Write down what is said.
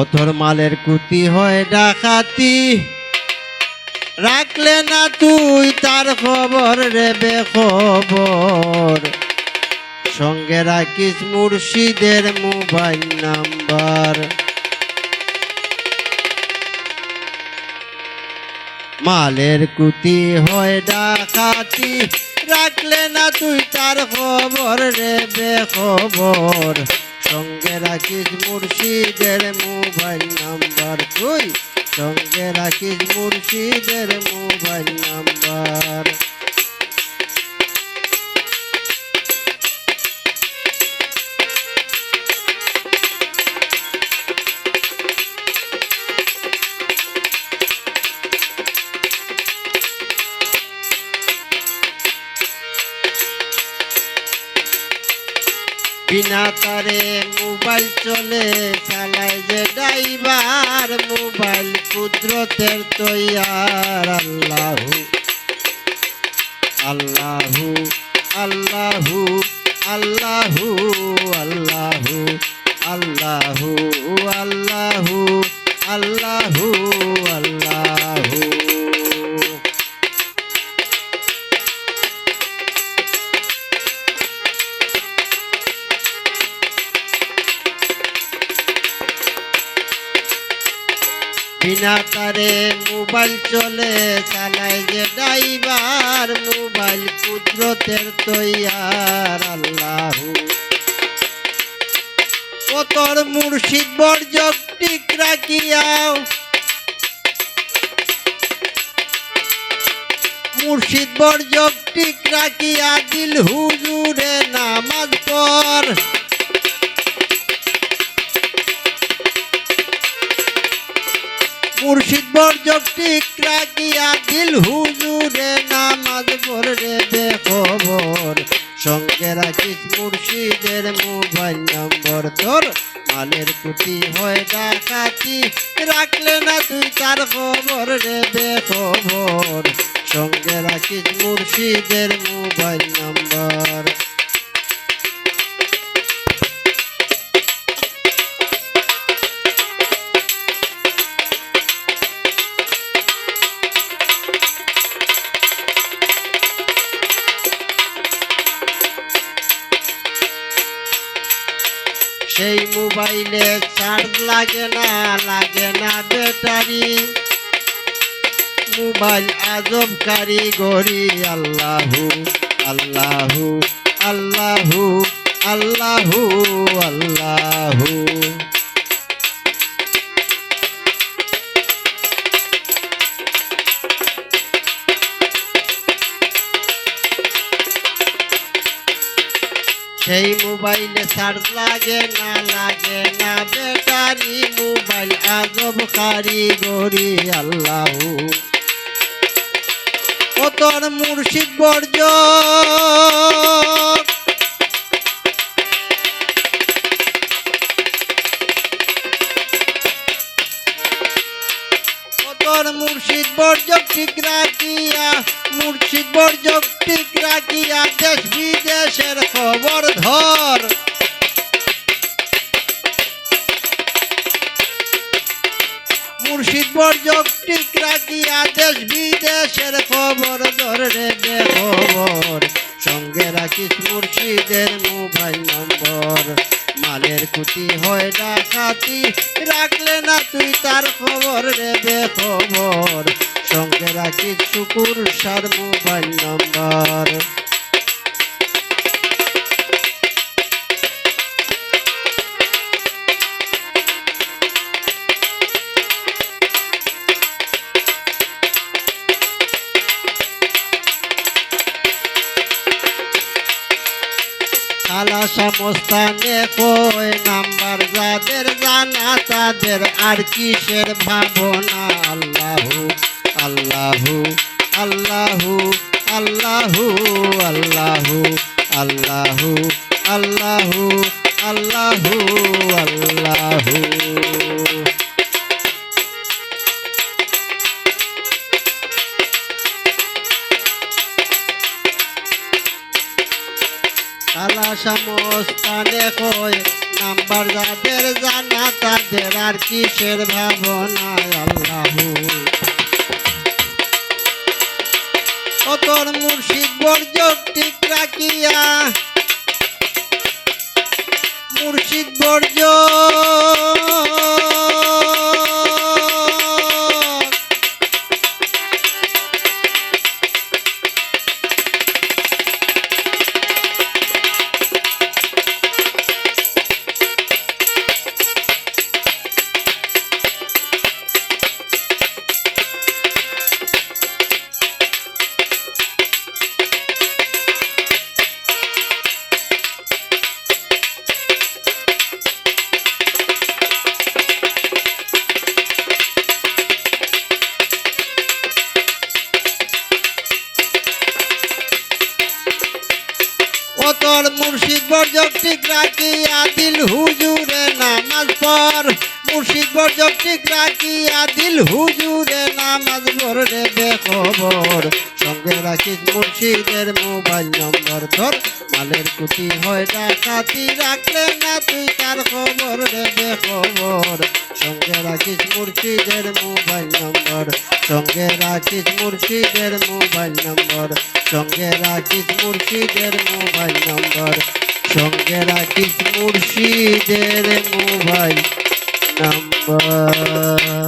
Author মালের কুতি হয় ডাকাতি। রাখলে না তুই তার খবর রে খবর সঙ্গে রাখিস মুর্শিদের মোবাইল নাম্বার। মালের কুতি হয় ডাকাতি, রাখলে না তুই তার খবর রে খবর সঙ্গে রাখিস মুর্শিদের মোবাইল নাম্বার। তুই সঙ্গে রাখিস মুর্শিদের মোবাইল নাম্বার। বিনা তারে মোবাইল চলে, চালায় যে ড্রাইভার, মোবাইল কুদরতের তৈয়ার। আল্লাহু আল্লাহু আল্লাহু আল্লাহু আল্লাহু আল্লাহু আল্লাহু আল্লাহু আল্লাহু। বিনা তারে মোবাইল চলে চালায় যে ড্রাইভার, মোবাইল কুদরতের তৈয়ার, আল্লাহু। কতর মুর্শিদ বর্জক টিক রাখিয়াও মুর্শিদ বর্জক টিক রাখিয়া দিল হুজুরে নামাজ পর। মুর্শিদ বর্জক টিক রাখিয়া দিল হুজুরে নামাজ পড়ে খবর সঙ্গে রাখিস মুর্শিদের মোবাইল নম্বর, তোর মালের কুটি হয় ডাকাতি। রাখলে না তুই তার খবর রে বে খবর সঙ্গে রাখিস মুর্শিদের মোবাইল নম্বর সেই মোবাইলে চার্জ লাগে না লাগে না ব্যাটারি। মোবাইল আজব কারিগরি আল্লাহু আল্লাহু আল্লাহু আল্লাহু আল্লাহু। সেই মোবাইলে চার্জ লাগে না লাগে না ব্যাটারি মোবাইল আজব কারিগরি আল্লাহ। ও তোর মুর্শিদ বর্জ মুর্শিদ বর্জক ঠিক রাখিয়া, মুর্শিদ বর্জক ঠিক রাখিয়া খবর ধরে দে খবর সঙ্গে রাখিস মুর্শিদের মোবাইল নম্বর। মালের কুটি হয় ডাকাতি, রাখলে না তুই তার খবর রে খবর সঙ্গে রাখিস শুকুর সার মোবাইল নম্বর। খালা সমস্থানে কই নাম্বার, যাদের জানা তাদের আর কিসের ভাবনা? আল্লাহ, আল্লাহু আল্লাহু আল্লাহু, আল্লাহ আল্লাহু আল্লাহ, আল্লাহু আল্লাহু। কালা সমস্তানে কয় নাম্বার যাদের জানা, তাদের আর কিসের ভাবনায় আল্লাহ। তোর মুর্শিদ বর্জ্য ঠিক রাখিয়া, মুর্শিদ বর্জ্য তোর মুর্শিদ বর্জক ঠিক রাখি আদিল হুজুরে নামাজ পর। মুর্শিদ বর্জক ঠিক রাখি আদিল হুজুরে নামাজ রে বেখবর। সঙ্গে রাখিস মুর্শিদের মোবাইল নম্বর তোর মালের কুটি হয় ডাকাতি, রাখলে না তুই তার খবর রে বেখবর। সঙ্গে রাখিস মুর্শিদের মোবাইল নম্বর, সঙ্গে রাখিস মুর্শিদের মোবাইল নম্বর, সঙ্গে রাখিস মুর্শিদের মোবাইল নম্বর, সঙ্গে রাখিস মুর্শিদের মোবাইল নম্বর